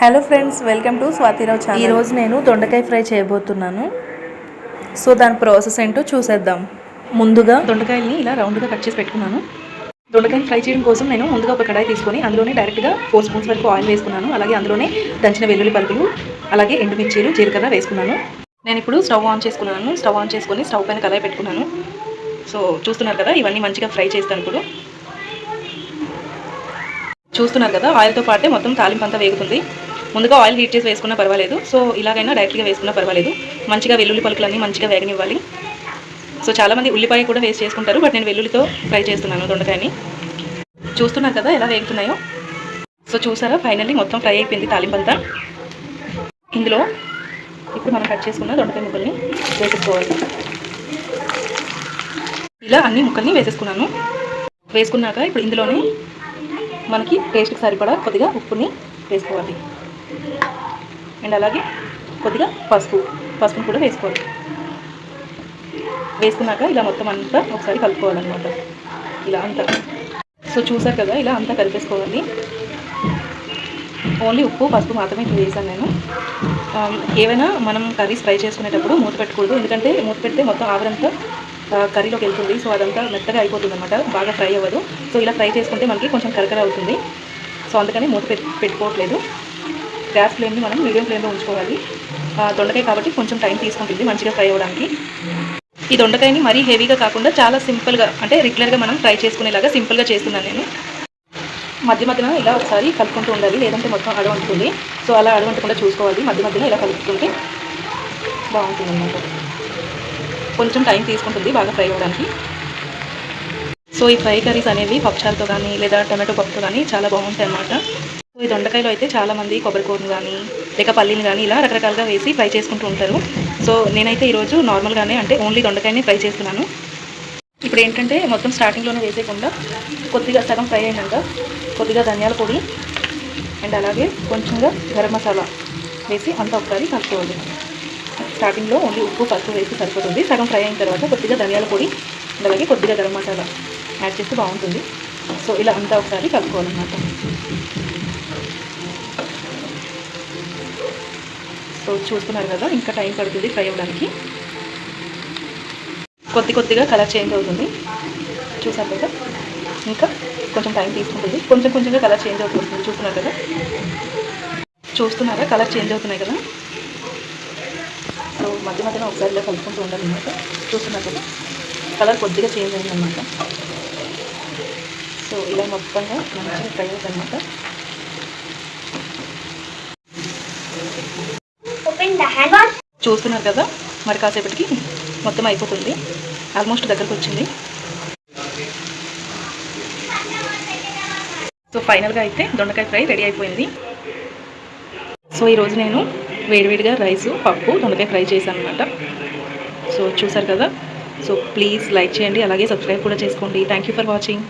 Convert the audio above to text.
Hello friends welcome to Swathirao channel ఈరోజు నేను దొండకాయ ఫ్రై చేయబోతున్నాను. సో దాని ప్రాసెస్ ఏంటో చూసేద్దాం. ముందుగా దొండకాయల్ని ఇలా రౌండ్గా కట్ చేసి పెట్టుకున్నాను. దొండకాయని ఫ్రై చేయడం కోసం నేను ముందుగా ఒక కడాయి తీసుకొని అందులోనే డైరెక్ట్గా ఫోర్ స్పూన్స్ వరకు ఆయిల్ వేసుకున్నాను. అలాగే అందులోనే దంచిన వెల్లుల్లి పలుకులు అలాగే ఎండుమిర్చీలు జీలకర్ర వేసుకున్నాను. నేను ఇప్పుడు స్టవ్ ఆన్ చేసుకున్నాను. స్టవ్ ఆన్ చేసుకొని స్టవ్ పైన కడాయి పెట్టుకున్నాను. సో చూస్తున్నారు కదా ఇవన్నీ మంచిగా ఫ్రై చేస్తాను ఇప్పుడు. చూస్తున్నారు కదా ఆయిల్తో పాటే మొత్తం తాలింపు అంతా వేగుతుంది. ముందుగా ఆయిల్ హీట్ చేసి వేసుకున్నా పర్వాలేదు. సో ఇలాగైనా డైరెక్ట్గా వేసుకున్నా పర్వాలేదు. మంచిగా వెల్లుల్లి పలుకులన్నీ మంచిగా వేగనివ్వాలి. సో చాలామంది ఉల్లిపాయ కూడా వేస్ట్ చేసుకుంటారు బట్ నేను వెల్లుల్లితో ఫ్రై చేస్తున్నాను దొండకాయని. చూస్తున్నారు కదా ఎలా వేగుతున్నాయో? సో చూసారా? ఫైనల్లీ మొత్తం ఫ్రై అయిపోయింది తాలింపు అంతా. ఇందులో ఇప్పుడు మనం కట్ చేసుకున్న దొండకాయ ముక్కల్ని వేసేసుకోవాలి. ఇలా అన్ని ముక్కల్ని వేసేసుకున్నాను. వేసుకున్నాక ఇప్పుడు ఇందులోనే మనకి టేస్ట్కి సరిపడా కొద్దిగా ఉప్పుని వేసుకోవాలి. అండ్ అలాగే కొద్దిగా పసుపు పసుపుని కూడా వేసుకోవాలి. వేసుకున్నాక ఇలా మొత్తం అంతా ఒకసారి కలుపుకోవాలన్నమాట. ఇలా అంతా. సో చూసారు కదా ఇలా అంతా కలిపేసుకోవాలి. ఓన్లీ ఉప్పు పసుపు మాత్రమే ఇప్పుడు వేసాను నేను. ఏమైనా ఏవైనా మనం కర్రీస్ ఫ్రై చేసుకునేటప్పుడు మూత పెట్టకూడదు. ఎందుకంటే మూత పెడితే మొత్తం ఆవిరంతా కర్రీలోకి వెళ్తుంది. సో అదంతా మెత్తగా అయిపోతుంది అనమాట బాగా ఫ్రై అవ్వదు. సో ఇలా ఫ్రై చేసుకుంటే మనకి కొంచెం కరకర అవుతుంది. సో అందుకని మూత పెట్టుకోవట్లేదు. గ్యాస్ ఫ్లేమ్ని మనం మీడియం ఫ్లేమ్లో ఉంచుకోవాలి. దొండకాయ కాబట్టి కొంచెం టైం తీసుకుంటుంది మంచిగా ఫ్రై అవ్వడానికి. ఈ దొండకాయని మరీ హెవీగా కాకుండా చాలా సింపుల్గా అంటే రెగ్యులర్గా మనం ఫ్రై చేసుకునేలాగా సింపుల్గా చేస్తున్నాను నేను. మధ్య మధ్యన ఇలా ఒకసారి కలుపుకుంటూ ఉండాలి. లేదంటే మొత్తం అడవంటుంది సో అలా అడవంటకుండా చూసుకోవాలి. మధ్య మధ్యన ఇలా కలుపుతుంటే బాగుంటుంది అన్నమాట కొంచెం టైం తీసుకుంటుంది బాగా ఫ్రై అవ్వడానికి సో ఈ ఫ్రై కర్రీస్ అనేవి పప్పుచారుతో కానీ లేదా టొమాటో పప్పుతో కానీ చాలా బాగుంటాయి అన్నమాట. సో ఈ దొండకాయలో అయితే చాలామంది కొబ్బరికూరను కానీ లేక పల్లీని కానీ ఇలా రకరకాలుగా వేసి ఫ్రై చేసుకుంటూ ఉంటారు. సో నేనైతే ఈరోజు నార్మల్గానే అంటే ఓన్లీ దొండకాయని ఫ్రై చేస్తున్నాను. ఇప్పుడు ఏంటంటే మొత్తం స్టార్టింగ్లోనే వేసేయకుండా కొద్దిగా సగం ఫ్రై అయినాక కొద్దిగా ధనియాల పొడి అండ్ అలాగే కొంచెంగా గరం మసాలా వేసి అంతా ఒకసారి కలుపుకోవాలి. స్టార్టింగ్లో ఓన్లీ ఉప్పు పసుపు వేసి సరిపోతుంది. సగం ఫ్రై అయిన తర్వాత కొద్దిగా ధనియాల పొడి అలాగే కొద్దిగా గరం మసాలా యాడ్ చేస్తే బాగుంటుంది. సో ఇలా అంతా ఒకసారి కలుపుకోవాలన్నమాట. సో చూస్తున్నారు కదా ఇంకా టైం పడుతుంది ఫ్రై అవ్వడానికి. కొద్ది కొద్దిగా కలర్ చేంజ్ అవుతుంది. చూసారు కదా? ఇంకా కొంచెం టైం తీసుకుంటుంది. కొంచెం కొంచెంగా కలర్ చేంజ్ అవుతుంది. చూస్తున్నారు కదా? చూస్తున్నారా? కలర్ చేంజ్ అవుతున్నాయి కదా? సో మధ్య మధ్యలో ఒకసారి ఇలా కలుపుకుంటూ ఉండాలన్నమాట. చూస్తున్నారు కదా కలర్ కొద్దిగా చేంజ్ అయిందన్నమాట. సో ఇలా మొత్తంగా మంచిగా ఫ్రై అవుతుంది wash. చూస్తున్నారు కదా మరి కాసేపటికి మొత్తం అయిపోతుంది. ఆల్మోస్ట్ దగ్గరకు వచ్చింది. సో ఫైనల్గా అయితే దొండకాయ ఫ్రై రెడీ అయిపోయింది. సో ఈరోజు నేను వేడివేడిగా రైసు పప్పు దొండకాయ ఫ్రై చేశాను అనమాట సో చూసారు కదా? సో ప్లీజ్ లైక్ చేయండి అలాగే సబ్స్క్రైబ్ కూడా చేసుకోండి. Thank you for watching